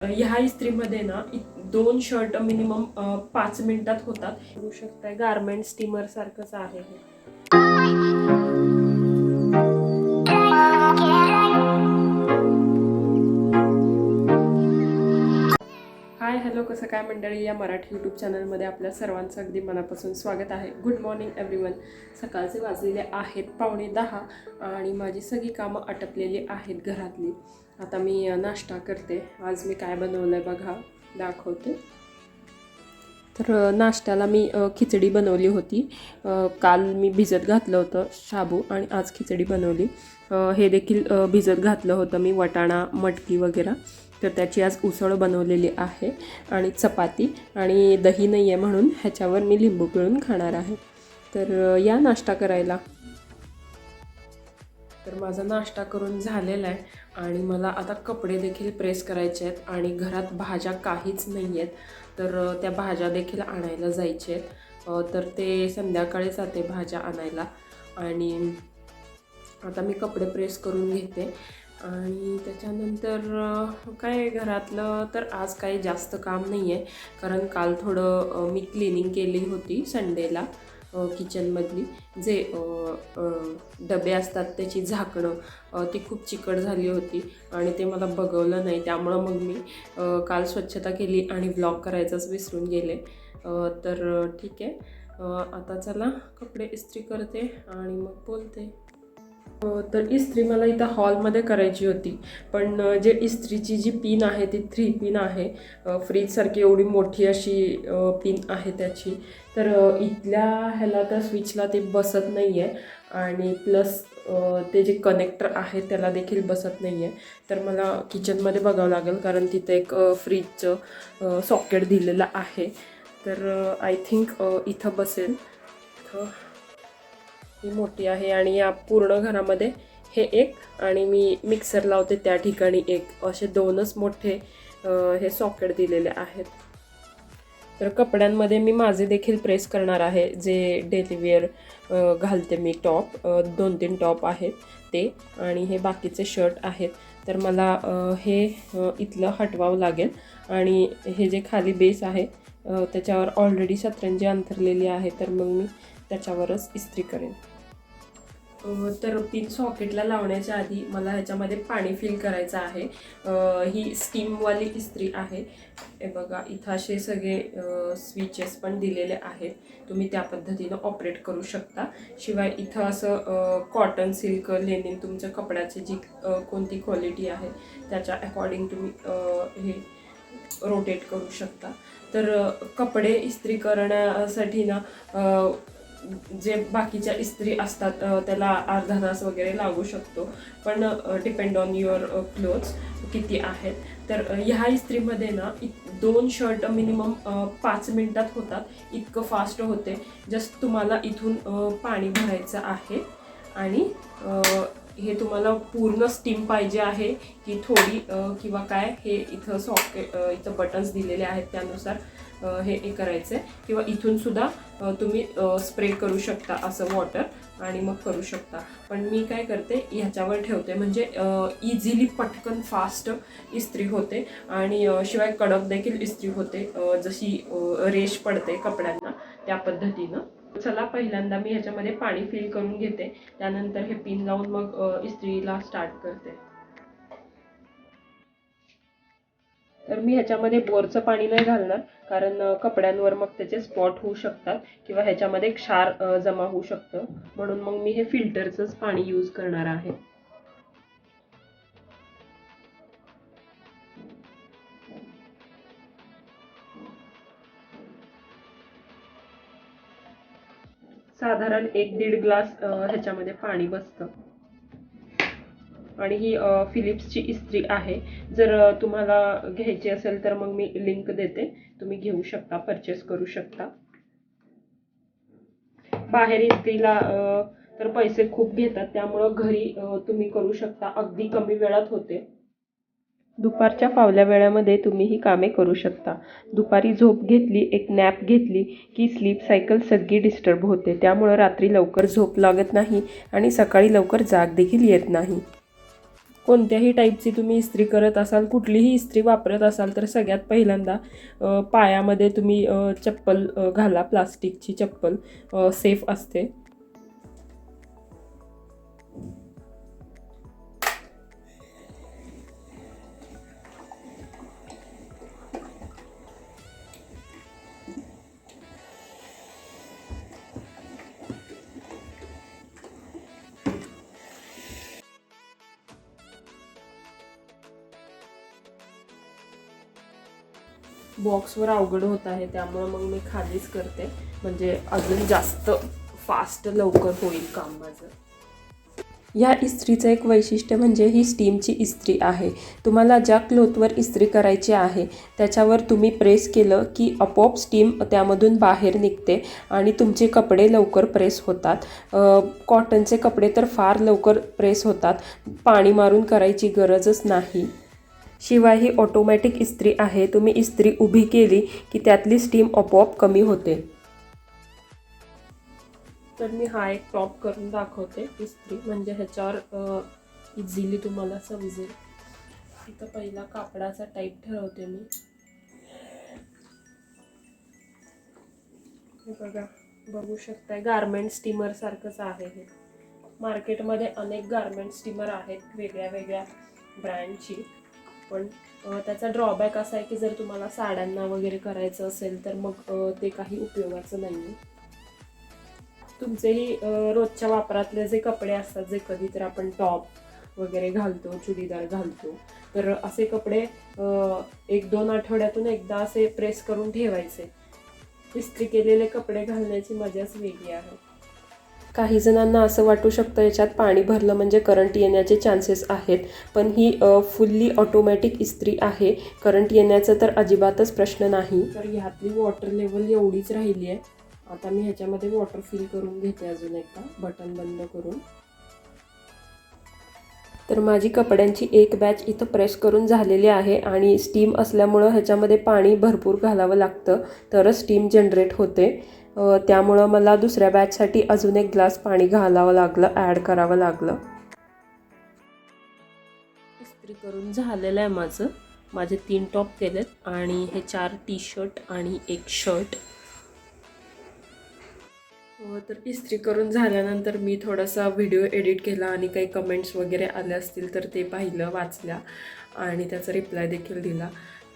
ह्या इस्त्रीमध्ये ना दोन शर्ट मिनिमम पाच मिनिटात होतात. बघू शकताय गारमेंट स्टीमर सारखंच आहे हे. हाय हॅलो कसं काय मंडळी? या मराठी यूट्यूब चॅनलमध्ये आपल्या सर्वांचं अगदी मनापासून स्वागत आहे. गुड मॉर्निंग एव्हरीवन सकाळचे वाजलेले आहेत पावणे दहा आणि माझी सगळी कामं आटपलेली आहेत घरातली. आता मी नाश्ता करते. आज मी काय बनवलं आहे बघा दाखवते. तर नाश्त्याला मी खिचडी बनवली होती. काल मी भिजत घातलं होतं शाबू आणि आज खिचडी बनवली. हे देखील भिजत घातलं होतं मी वटाणा मटकी वगैरे. तर त्याची आज उसळ बनवलेली आहे आणि चपाती आणि दही नाही आहे म्हणून ह्याच्यावर मी लिंबू पिळून खाणार आहे. तर या नाश्ता करायला. तर माझा नाश्ता करून झालेला आहे आणि मला आता कपडे देखील प्रेस करायचे आहेत आणि घरात भाज्या काहीच नाही आहेत तर त्या भाज्या देखील आणायला जायचे आहेत. तर ते संध्याकाळी जाते भाज्या आणायला आणि आता मी कपडे प्रेस करून घेते. आणि त्याच्यानंतर काय घरातलं तर आज काही जास्त काम नाही आहे कारण काल थोडं मी क्लिनिंग केली होती संडेला किचनमधली जे डबे असतात त्याची झाकणं ती खूप चिकट झाली होती. आणि ते मला बघवलं नाही. त्यामुळं मग मी काल स्वच्छता केली आणि ब्लॉग करायचंच विसरून गेले. तर ठीक आहे. आता चला कपडे इस्त्री करते आणि मग बोलते. तर इस्त्री मला इथं हॉलमध्ये करायची होती. पण जे इस्त्रीची जी पिन आहे ती थ्री पिन आहे. फ्रीजसारखी एवढी मोठी अशी पिन आहे त्याची. तर इथल्या ह्याला त्या स्विचला ते बसत नाही आहे आणि प्लस ते जे कनेक्टर आहे त्याला देखील बसत नाही आहे तर मला किचनमध्ये बघावं लागेल कारण तिथे एक फ्रीजचं सॉकेट दिलेलं आहे. तर आय थिंक इथं बसेल. इथं. ही मोठी आहे आणि या पूर्ण घरामध्ये हे एक आणि मी मिक्सर लावते त्या ठिकाणी एक. असे दोनच मोठे हे सॉकेट दिलेले आहेत. तर कपड्यांमध्ये मी माझे देखील प्रेस करणार आहे. जे डेलीवेअर घालते मी टॉप दोन तीन टॉप आहेत ते आणि हे बाकीचे शर्ट आहेत. तर मला हे इथलं हटवावं लागेल आणि हे जे खाली बेस आहे त्याच्यावर ऑलरेडी सतरंजी अंथरलेली आहे. तर मग मी त्याच्यावरच इस्त्री करेन. तर पिन सॉकेटला लावण्याच्या आधी मला ह्याच्यामध्ये पाणी फिल करायचं आहे. ही स्टीमवाली इस्त्री आहे. हे बघा इथं असे सगळे स्विचेस पण दिलेले आहेत. तुम्ही त्या पद्धतीनं ऑपरेट करू शकता. शिवाय इथं असं कॉटन सिल्क लेनिन तुमच्या कपड्याची जी कोणती क्वालिटी आहे त्याच्या अकॉर्डिंग तुम्ही हे रोटेट करू शकता. तर कपडे इस्त्री करण्यासाठी ना जे बाकीच्या इस्त्री असतात त्याला अर्धा तास वगैरे लागू शकतो. पण डिपेंड ऑन युअर क्लोथ्स किती आहेत. तर ह्या इस्त्रीमध्ये ना इत- दोन शर्ट मिनिमम पाच मिनटात होतात. इतकं फास्ट होते. जस्ट तुम्हाला इथून पाणी भरायचं आहे. आणि हे तुम्हाला पूर्ण स्टीम पाहिजे आहे की थोडी किंवा काय हे इथं सॉकेट इथं बटन्स दिलेले आहेत त्यानुसार हे हे करायचं आहे किंवा इथूनसुद्धा तुम्ही स्प्रे करू शकता असं वॉटर आणि मग करू शकता. पण मी काय करते ह्याच्यावर ठेवते. म्हणजे इझिली पटकन फास्ट इस्त्री होते. आणि शिवाय कडक देखील इस्त्री होते. जशी रेश पडते कपड्यांना त्या पद्धतीनं. चला पहिल्यांदा मी ह्याच्यामध्ये पाणी फिल करून घेते. त्यानंतर हे पिन लावून मग इस्त्रीला स्टार्ट करते. तर मी ह्याच्यामध्ये बोरचं पाणी नाही घालणार कारण कपड्यांवर मग त्याचे स्पॉट होऊ शकतात किंवा ह्याच्यामध्ये क्षार जमा होऊ शकतं. म्हणून मग मी हे फिल्टरचंच पाणी यूज करणार आहे. साधारण एक दीड ग्लास ह्याच्यामध्ये पाणी बसतं. आणि ही फिलिप्सची इस्त्री आहे. जर तुम्हाला घ्यायची असेल तर मग मी लिंक देते. तुम्ही घेऊ शकता परचेस करू शकता. बाहेर इस्त्रीला तर पैसे खूप घेतात. त्यामुळं घरी तुम्ही करू शकता. अगदी कमी वेळात होते. दुपारच्या फावल्या वेळामध्ये तुम्ही ही कामे करू शकता. दुपारी झोप घेतली एक नॅप घेतली की स्लीप सायकल सगळी डिस्टर्ब होते. त्यामुळं रात्री लवकर झोप लागत नाही आणि सकाळी लवकर जाग देखील येत नाही. कोणत्याही टाईपची तुम्ही इस्त्री करत असाल कुठलीही इस्त्री वापरत असाल तर सगळ्यात पहिल्यांदा पायामध्ये तुम्ही चप्पल घाला. प्लास्टिकची चप्पल सेफ असते. बॉक्सवर अवघड होत आहे त्यामुळं मग मी खालीच करते. म्हणजे अजून जास्त फास्ट लवकर होईल काम माझं. या इस्त्रीचं एक वैशिष्ट्य म्हणजे ही स्टीमची इस्त्री आहे. तुम्हाला ज्या क्लोथवर इस्त्री करायची आहे त्याच्यावर तुम्ही प्रेस केलं की आपोआप स्टीम त्यामधून बाहेर निघते आणि तुमचे कपडे लवकर प्रेस होतात. कॉटनचे कपडे तर फार लवकर प्रेस होतात. पाणी मारून करायची गरजच नाही. शिवाय ही ऑटोमॅटिक इस्त्री आहे. तुम्ही इस्त्री उभी केली की त्यातली स्टीम आपोआप कमी होते. तर मी हा एक टॉप करून दाखवते इस्त्री. म्हणजे ह्याच्यावर इझिली तुम्हाला समजेल. इथं पहिला कापडाचा टाईप ठरवते मी. हे बघा बघू शकताय गारमेंट स्टीमर सारखंच आहे हे. मार्केटमध्ये अनेक गारमेंट स्टीमर आहेत वेगळ्या वेगळ्या ब्रँडची पण त्याचा ड्रॉबॅक असा आहे की जर तुम्हाला साड्यांना वगैरे करायचं असेल तर मग ते काही उपयोगाचं नाही आहे तुमचेही रोजच्या वापरातले जे कपडे असतात जे कधी तर आपण टॉप वगैरे घालतो चुडीदार घालतो तर असे कपडे एक दोन आठवड्यातून एकदा असे प्रेस करून ठेवायचे. इस्त्री केलेले कपडे घालण्याची मजाच वेगळी आहे. काही जणांना असं वाटू शकतं याच्यात पाणी भरलं म्हणजे करंट येण्याचे चान्सेस आहेत. पण ही फुल्ली ऑटोमॅटिक इस्त्री आहे. करंट येण्याचा तर अजिबातच प्रश्न नाही. तर ह्यातली वॉटर लेवल एवढीच राहिली आहे. आता मी ह्याच्यामध्ये वॉटर फिल करून घेते अजून एकदा. बटन बंद करून. तर माझी कपड्यांची एक बॅच इथं प्रेस करून झालेली आहे आणि स्टीम असल्यामुळं ह्याच्यामध्ये पाणी भरपूर घालावं लागतं. तरच स्टीम जनरेट होते. त्यामुळं मला दुसऱ्या बॅचसाठी अजून एक ग्लास पाणी घालावं लागलं ॲड करावं लागलं. इस्त्री करून झालेलं आहे माझं. माझे तीन टॉप केलेत आणि हे चार टी शर्ट आणि एक शर्ट हो, तर इस्त्री करून झाल्यानंतर मी थोडासा व्हिडिओ एडिट केला आणि काही कमेंट्स वगैरे आले असतील तर ते पाहिलं वाचल्या आणि त्याचा रिप्लाय देखील दिला.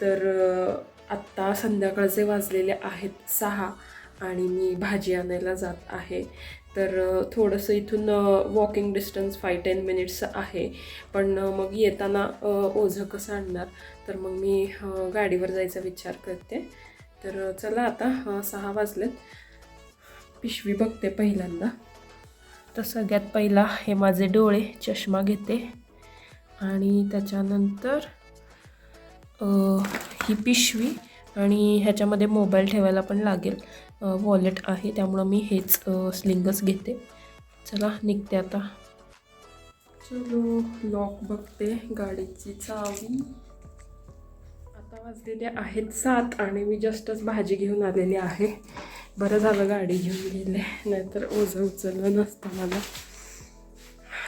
तर आत्ता संध्याकाळचे वाजलेले आहेत सहा आणि मी भाजी आणायला जात आहे. तर थोडंसं इथून walking distance five ten minutes आहे. पण मग येताना ओझं कसं आणणार? तर मग मी गाडीवर जायचा विचार करते. तर चला आता सहा वाजलेत. पिशवी बघते पहिल्यांदा. तर सगळ्यात पहिला हे माझे डोळे चष्मा घेते. आणि त्याच्यानंतर ही पिशवी आणि ह्याच्यामध्ये मोबाईल ठेवायला पण लागेल. वॉलेट आहे त्यामुळं मी हेच स्लिंगच घेते. चला निघते आता. चलो लॉक बघते गाडीची चावी. आता वाजलेले आहेत सात आणि मी जस्टच भाजी घेऊन आलेली आहे. बरं झालं गाडी घेऊन गेले. नाहीतर ओझं उचललं नसतं मला.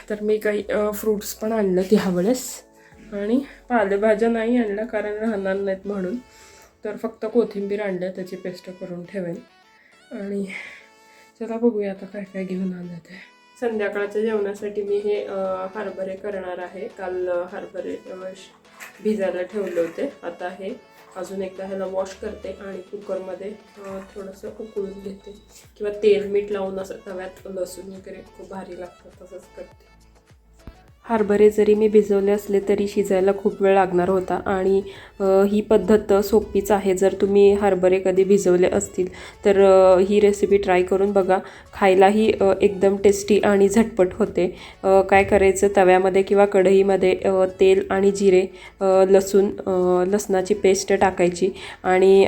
तर मी काही फ्रूट्स पण आणलं ह्यावेळेस आणि पालेभाज्या नाही आणल्या कारण राहणार नाहीत म्हणून. तर फक्त कोथिंबीर आणल्या त्याची पेस्ट करून ठेवेन. आणि चला बघूया आता काय काय घेऊन आणलं ते. संध्याकाळच्या जेवणासाठी मी हे हरभरे करणार आहे. काल हरभरे भिजायला ठेवले होते. आता हे अजून एकदा ह्याला वॉश करते आणि कुकरमध्ये थोडंसं उकळून घेते. किंवा तेल मीठ लावून असं तव्यात लसूण वगैरे खूप भारी लागतं तसंच करते. हरभरे जरी मी भिजवले असले तरी शिजायला खूप वेळ लागणार होता. आणि ही पद्धत सोपीच आहे. जर तुम्ही हरभरे कधी भिजवले असतील तर ही रेसिपी ट्राय करून बघा. खायलाही एकदम टेस्टी आणि झटपट होते. काय करायचं? तव्यामध्ये किंवा कढईमध्ये तेल आणि जिरे लसूण लसणाची पेस्ट टाकायची आणि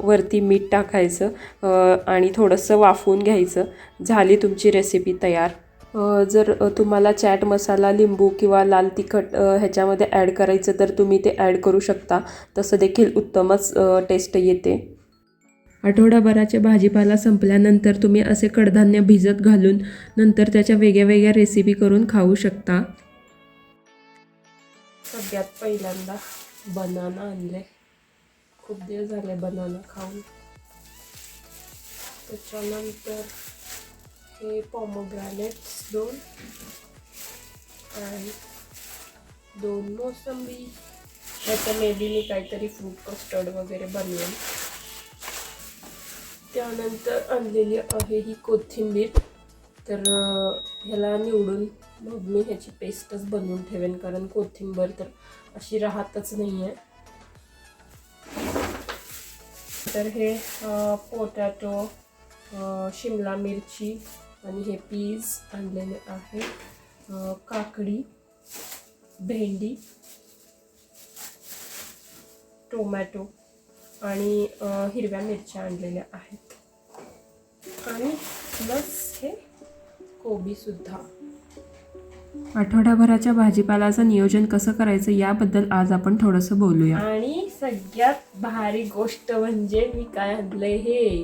वरती मीठ टाकायचं आणि थोडंसं वाफवून घ्यायचं. झाली तुमची रेसिपी तयार. जर तुम्हाला चॅट मसाला लिंबू किंवा लाल तिखट ह्याच्यामध्ये ॲड करायचं तर तुम्ही ते ॲड करू शकता. तसं देखील उत्तमच टेस्ट येते. आठवडाभराचे भाजीपाला संपल्यानंतर तुम्ही असे कडधान्य भिजत घालून नंतर त्याच्या वेगळ्या वेगळ्या रेसिपी करून खाऊ शकता. सगळ्यात पहिल्यांदा बनाना आणले खूप दिवस झाले बनाना खाऊन. त्याच्यानंतर हे पॉमोग्रॅनेट्स दोन आणि दोन मोसंबी. ह्याचं मे बी मी काहीतरी फ्रूट कस्टर्ड वगैरे बनवेन. त्यानंतर आणलेली आहे ही कोथिंबीर. तर ह्याला निवडून मग मी ह्याची पेस्टच बनवून ठेवेन कारण कोथिंबीर तर अशी राहतच नाही आहे तर हे पोटॅटो शिमला मिरची आणि हे पीज आणलेले आहे. काकडी भेंडी टोमॅटो आणि हिरव्या मिरच्या आणलेल्या आहेत. आणि प्लस हे कोबीसुद्धा आठवड्याभराच्या भाजीपालाचं नियोजन कसं करायचं याबद्दल आज आपण थोडंसं बोलूया. आणि सगळ्यात भारी गोष्ट म्हणजे मी काय आणलंय हे.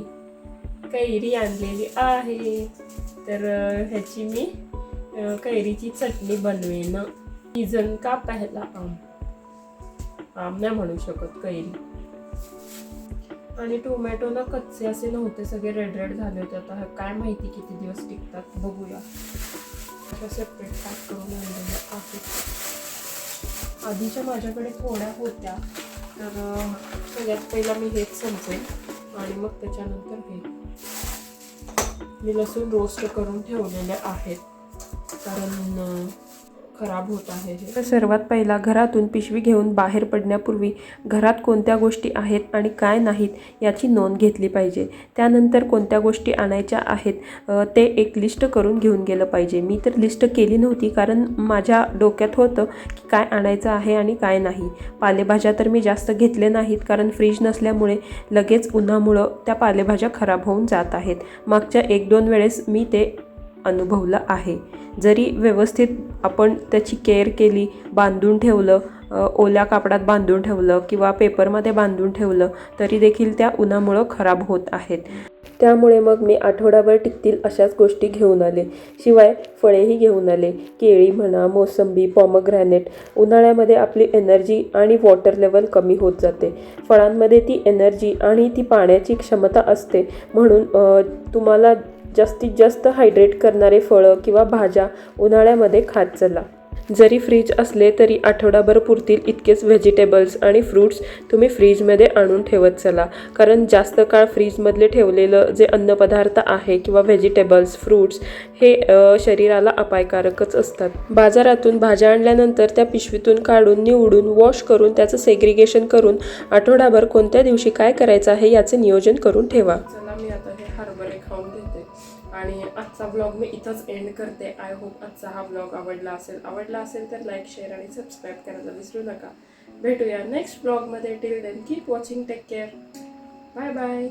कैरी आणलेली आहे. तर ह्याची मी कैरीची चटणी बनवेन. सीझन का पहिला? आम. आम नाही म्हणू शकत कैरी. आणि टोमॅटो ना कच्चे असे नव्हते सगळे रेड रेड झाले होते. आता काय माहिती किती दिवस टिकतात बघूया. सेपरेट पॅक करून आणलेले आहेत. आधीच्या माझ्याकडे थोड्या होत्या. तर सगळ्यात पहिला मी हेच समजेन. आणि मग त्याच्यानंतर हे. मी लसूण रोस्ट करून ठेवलेले आहेत. कारण खराब होत आहे तर सर्वात पहिला घरातून पिशवी घेऊन बाहेर पडण्यापूर्वी घरात कोणत्या गोष्टी आहेत आणि काय नाहीत याची नोंद घेतली पाहिजे. त्यानंतर कोणत्या गोष्टी आणायच्या आहेत ते एक लिस्ट करून घेऊन गेलं पाहिजे. मी तर लिस्ट केली नव्हती कारण माझ्या डोक्यात होतं की काय आणायचं आहे आणि काय नाही. पालेभाज्या तर मी जास्त घेतले नाहीत कारण फ्रीज नसल्यामुळे लगेच उन्हामुळं त्या पालेभाज्या खराब होऊन जात आहेत. मागच्या एक दोन वेळेस मी ते अनुभवलं आहे. जरी व्यवस्थित आपण त्याची केअर केली बांधून ठेवलं ओल्या कापडात बांधून ठेवलं किंवा पेपरमध्ये बांधून ठेवलं तरी देखील त्या उन्हामुळं खराब होत आहेत. त्यामुळे मग मी आठवडाभर टिकतील अशाच गोष्टी घेऊन आले. शिवाय फळेही घेऊन आले. केळी म्हणा मोसंबी पॉमग्रॅनेट उन्हाळ्यामध्ये आपली एनर्जी आणि वॉटर लेवल कमी होत जाते. फळांमध्ये ती एनर्जी आणि ती पाण्याची क्षमता असते. म्हणून तुम्हाला जास्तीत जास्त हायड्रेट करणारे फळं किंवा भाज्या उन्हाळ्यामध्ये खात चला. जरी फ्रीज असले तरी आठवडाभर पुरतील इतकेच व्हेजिटेबल्स आणि फ्रूट्स तुम्ही फ्रीजमध्ये आणून ठेवत चला. कारण जास्त काळ फ्रीजमधले ठेवलेलं जे अन्नपदार्थ आहे किंवा व्हेजिटेबल्स फ्रूट्स हे शरीराला अपायकारकच असतात. बाजारातून भाज्या आणल्यानंतर त्या पिशवीतून काढून निवडून वॉश करून त्याचं सेग्रिगेशन करून आठवडाभर कोणत्या दिवशी काय करायचं आहे याचे नियोजन करून ठेवा. चला मी आता आजचा ब्लॉग मी इथंच एंड करते. आय होप आजचा हा ब्लॉग आवडला असेल. आवडला असेल तर लाईक शेअर आणि सबस्क्राईब करायला विसरू नका. भेटूया नेक्स्ट ब्लॉगमध्ये till then keep watching take care bye bye